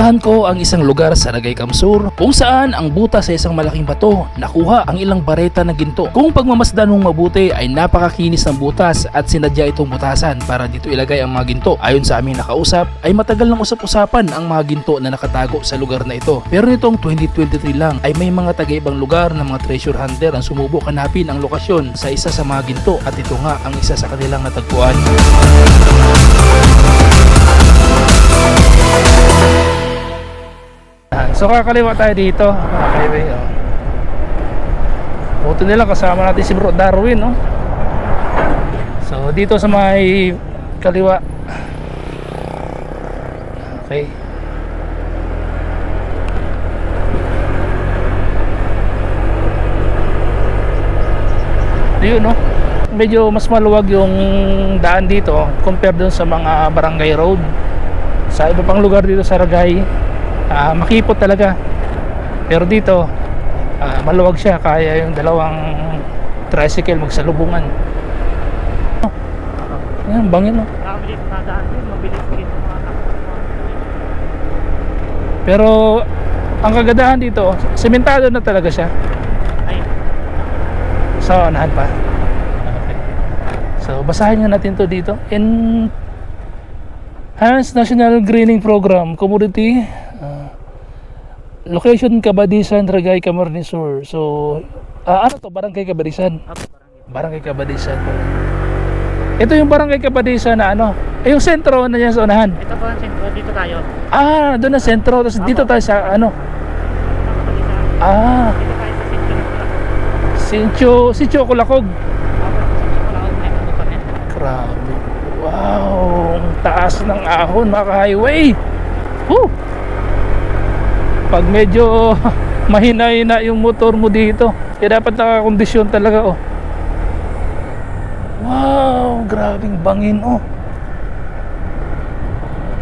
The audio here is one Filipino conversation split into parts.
Napuntahan ko ang isang lugar sa Nagay Kamsur kung saan ang butas sa isang malaking bato nakuha ang ilang bareta ng ginto. Kung pagmamasdan mong mabuti ay napakakinis ng butas at sinadya itong butasan para dito ilagay ang mga ginto. Ayon sa aming nakausap ay matagal ng usap-usapan ang mga ginto na nakatago sa lugar na ito. Pero nitong 2023 lang ay may mga taga-ibang lugar ng mga treasure hunter ang sumubok hanapin ang lokasyon sa isa sa mga ginto at ito nga ang isa sa kanilang natagpuan. So kakaliwa tayo dito. Highway. Oh. Buti nila kasama natin si Bro Darwin. No? So dito sa may kaliwa. Okay. Yun no. Medyo mas maluwag yung daan dito compared dun sa mga barangay road. Sa iba pang lugar dito sa Ragay, ah, makipot talaga. Pero dito ah, maluwag siya. Kaya yung dalawang tricycle magsalubungan. Oh, yan bangin. Nakabilis na daan yun, mabilis din mga takbo. pero ang kagadahan dito sementado na talaga siya. Ay, sa unahan pa. So basahin nga natin to dito. In Hans National Greening Program Community ah, Location Kabadisan, Ragay, Camarines Sur. So, ah, ano to? Barangay Kabadisan. Barangay Kabadisan. Ito yung Barangay Kabadisan na ano? Eh, yung sentro na niya sa unahan. Ito po ang sentro, dito tayo. Ah, doon na sentro. Tapos dito tayo sa ano? Ah, Dito tayo sa sentro. Sincho, Sincho Kulakog. Grabe. Wow, ang taas ng ahon mga highway. Woo! Pag medyo mahina-hina yung motor mo dito, kaya dapat nakakondisyon talaga oh. Wow, grabing bangin oh.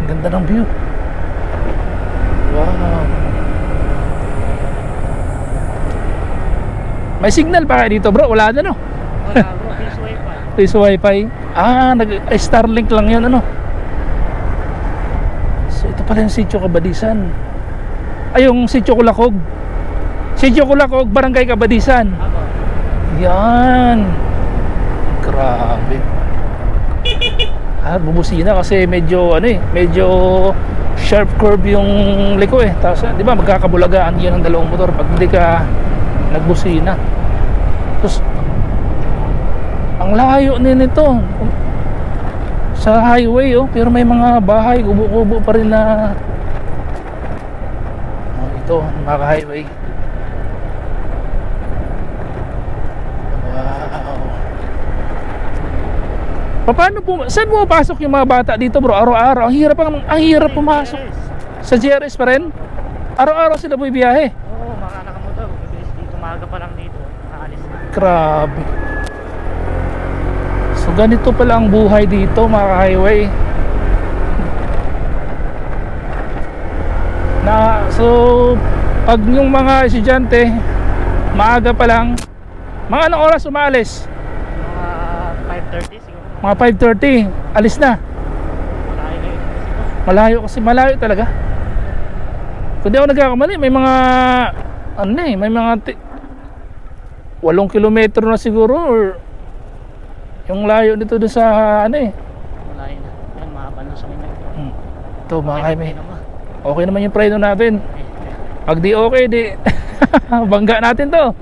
Ang ganda ng view. Wow. May signal pa kayo dito bro, wala na no? Wala bro, please wifi. Sa wifi. Ah, nag ay, Starlink lang 'yun ano. So ito pala yung Sitio Kabadisan. Yung Sitio Kulakog. Sitio Kulakog, Barangay Kabadisan. Yan. Grabe. Ah, bubusina kasi medyo ano eh, medyo sharp curve yung liko eh. Tapos, di ba, magkakabulagaan yan ang dalawang motor pag hindi ka nagbusina. Tapos, ang layo nito. Sa highway oh, pero may mga bahay, kubo-kubo pa rin na oh, ito, mga highway. Wow. Paano po, saan pumapasok yung mga bata dito bro? Araw-araw, ang hirap ang, ang hirap pumasok. Sa GRS pa rin? Araw-araw sila bumibiyahe. Oo, mga nakamotor, mabilis dito. Maaga pa lang dito. Aalis na. Grabe. So ganito pala ang buhay dito mga highway. Na so pag yung mga estudyante maaga pa lang mga anong oras umalis? Mga 5.30 siguro. Mga 5:30 alis na. Malayo na Malayo kasi malayo talaga. Kung di ako nagkakamali, may mga ano na eh, may mga ti- 8 kilometro na siguro or yung layo dito doon sa ano eh. malayo na. Ayun, mahaba na sa minag. Hmm. Ito mga highway. Okay naman yung preno natin. Pag di okay, di bangga natin to.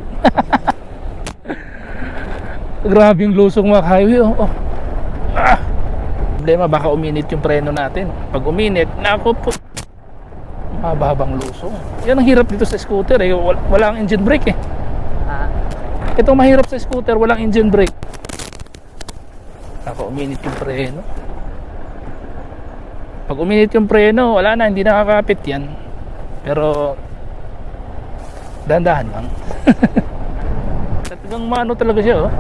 Grabe yung lusong mga highway. Oh. oh. Ah. Problema, baka uminit yung preno natin. Pag uminit, naku po. Mababang lusong. Yan ang hirap dito sa scooter eh. Wal- Walang engine brake eh. Itong mahirap sa scooter, walang engine brake. Naku, uminit yung preno. Pag uminit yung preno, wala na, hindi nakakapit yan. Pero, dahan-dahan lang. Talagang maano talaga siya, oh.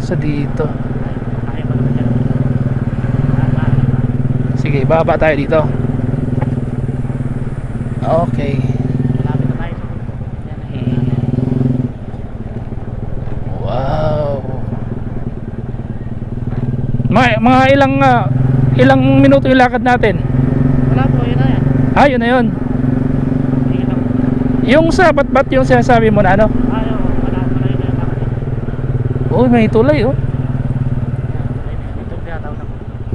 Sa dito. Sige, baba tayo dito. Okay. Malapit na tayo sa bundok. Yan ay Wow. Mga, mga ilang ah, ilang minuto yung lakad natin. Wala po, yun na yan. Ah, yun na yun. Yung sa bat-bat yung sinasabi mo na ano? Ayaw, wala, wala yun na yan. Oh, may tulay oh.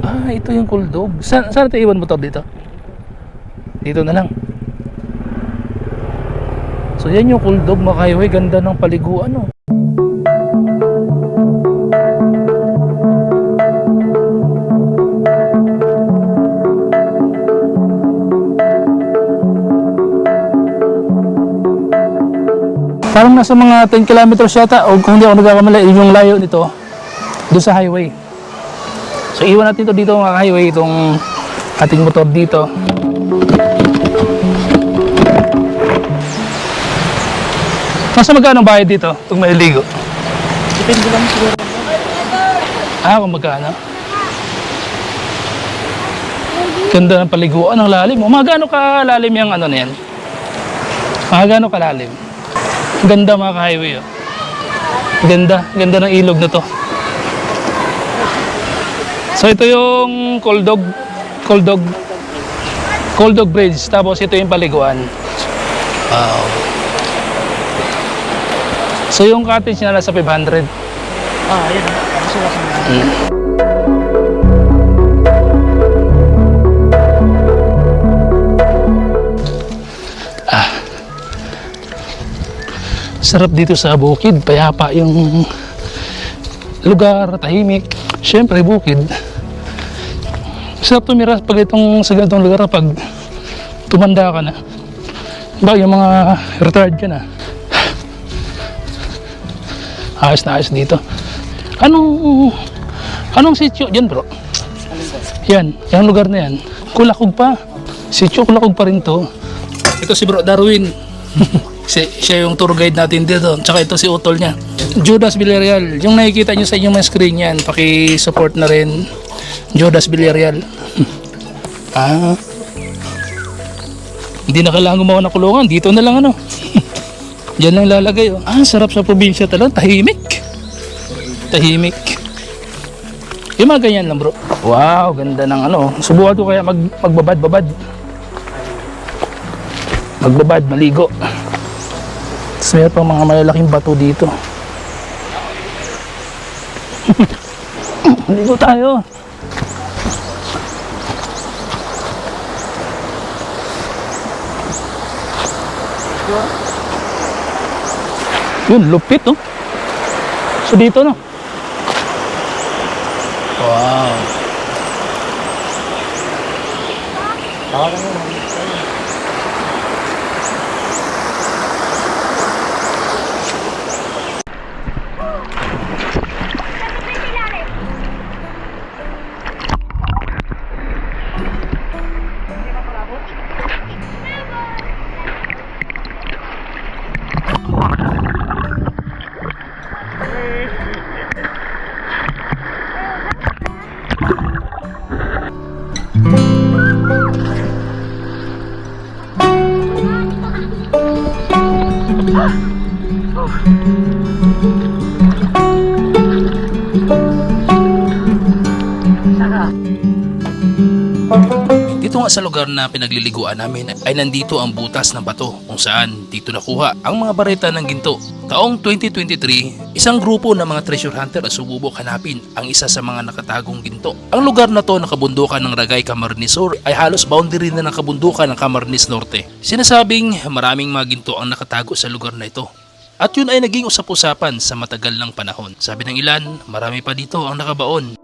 Ah, ito yung kuldog. Saan, saan ito iwan motor dito? Dito na lang. So yan yung kuldog mga highway. Ganda ng paliguan oh. Parang nasa mga 10 kilometers yata o kung hindi ako nagkakamali, yun yung layo nito doon sa highway. So iwan natin to dito mga highway itong ating motor dito. Nasa magkano ang bayad dito itong mailigo? Depende lang siguro. Ah, kung magkano? Ganda ng paliguan, ang lalim. O, mga gaano kalalim yung ano na yan? Mga gaano kalalim? Ganda mga ka-highway. Oh. Ganda, ganda ng ilog na to. So ito yung cold dog, cold dog, cold dog bridge. Tapos ito yung paliguan. Wow. So yung cottage na nasa 500. Ah, yun. Gusto ko sa Sarap dito sa bukid, payapa yung lugar, tahimik. Siyempre, bukid. Sarap tumira pag itong sa ganitong lugar pag tumanda ka na. Ba, yung mga retired ka na. Ayos na ayos dito. Anong, anong sityo dyan bro? Yan, yung lugar na yan. Kulakog pa. Sityo, kulakog pa rin to. Ito si bro Darwin. si, siya yung tour guide natin dito. Tsaka ito si utol niya. Judas Villarreal. Yung nakikita nyo sa inyong mga screen yan, paki-support na rin. Judas Villarreal. ah. Hindi na kailangan gumawa ng kulungan. Dito na lang ano. Diyan lang lalagay. Oh. Ah, sarap sa probinsya talaga. Tahimik. Tahimik. Yung mga ganyan lang bro. Wow, ganda ng ano. Subukan ko kaya mag, magbabad-babad. Magbabad, maligo. Tapos meron pang mga malalaking bato dito. maligo tayo. Yun, lupit oh. So dito no. Wow. Tawagan mo. Sa lugar na pinagliliguan namin ay nandito ang butas ng bato kung saan dito nakuha ang mga bareta ng ginto. Taong 2023, isang grupo ng mga treasure hunter ang sumubok hanapin ang isa sa mga nakatagong ginto. Ang lugar na to na kabundukan ng Ragay Camarines Sur ay halos boundary na ng kabundukan ng Camarines Norte. Sinasabing maraming mga ginto ang nakatago sa lugar na ito. At yun ay naging usap-usapan sa matagal ng panahon. Sabi ng ilan, marami pa dito ang nakabaon.